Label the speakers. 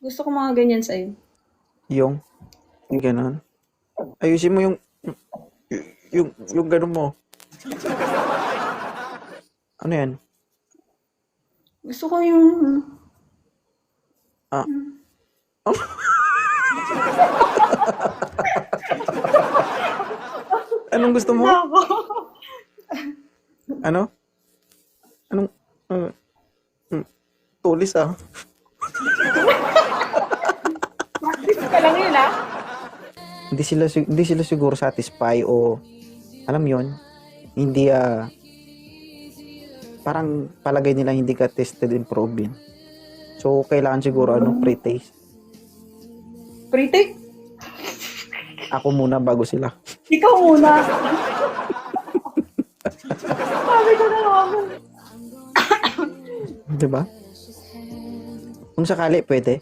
Speaker 1: Gusto ko mga ganyan sa'yo.
Speaker 2: Yung, yung ganun. Ayusin mo yung, yung, yung, yung ganun mo. Ano yan?
Speaker 1: Gusto ko yung...
Speaker 2: Ah. Anong gusto mo? Ano? Anong, uh, mm, tulis ah.
Speaker 1: Practice ka lang yun, ah.
Speaker 2: Hindi sila, hindi sila siguro satisfy o, alam yon hindi ah, parang palagay nila hindi ka tested and proven. So, kailangan siguro ano, pre-taste.
Speaker 1: Pretty?
Speaker 2: Ako muna bago sila.
Speaker 1: Ikaw muna. Sabi ko na ako.
Speaker 2: Di ba? Kung sakali, pwede.